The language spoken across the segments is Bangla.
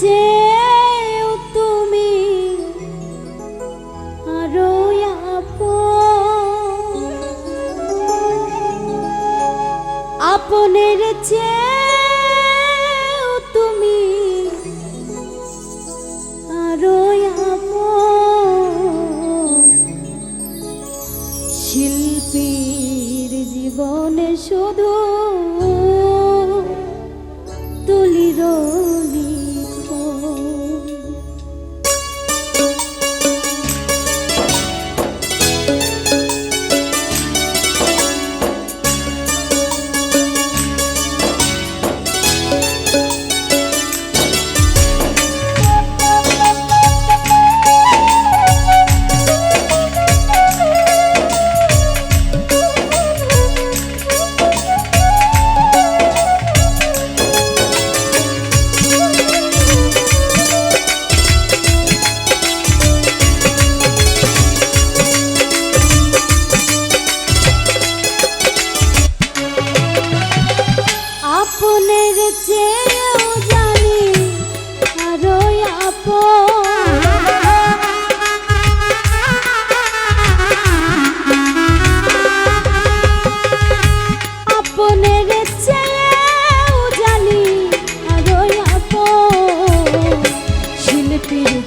চেয়েও তুমি আরও আপনের চেয়ে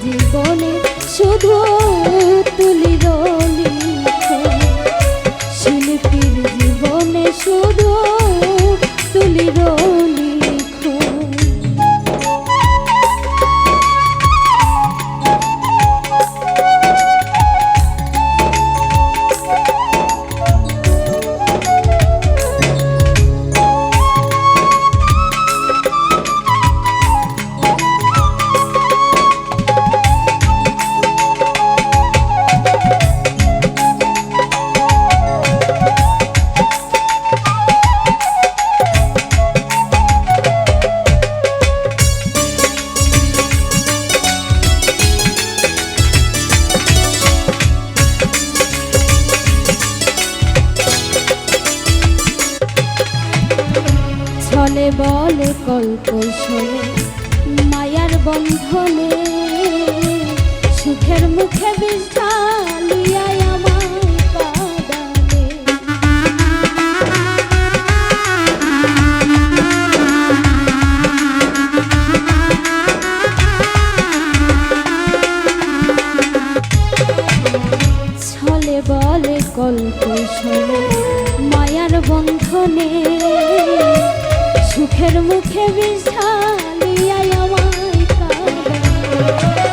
জীবনে শুধু বলে কল্পশনে মায়ার বন্ধনে। সুখের মুখে বিষ ঢালিয়ায় বলে কল্প মায়ার বন্ধনে। সুখের মুখে বিষ আমায় কাঁদা।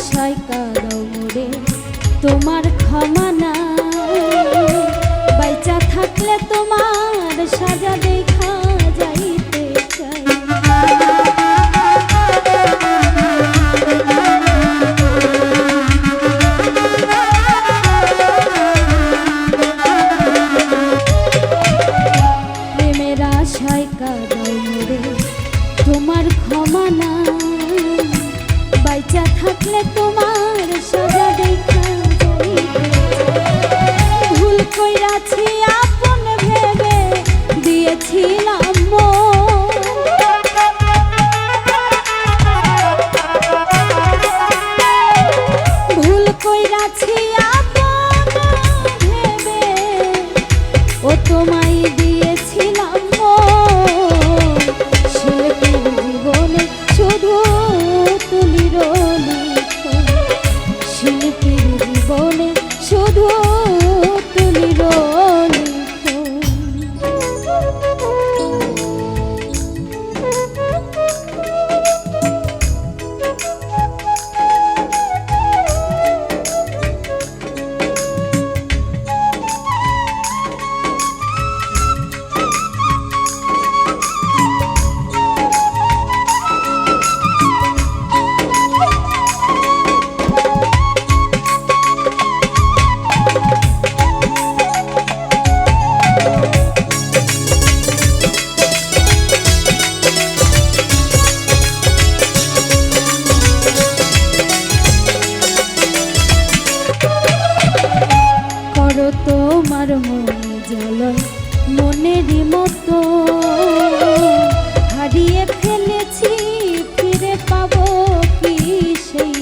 আশায় কারও তোমার ক্ষমা না বাইচা থাকলে তোমার কইরাছি মনে জ্বলন মনেরই মতো। হারিয়ে ফেলেছি ফিরে পাবো কি সেই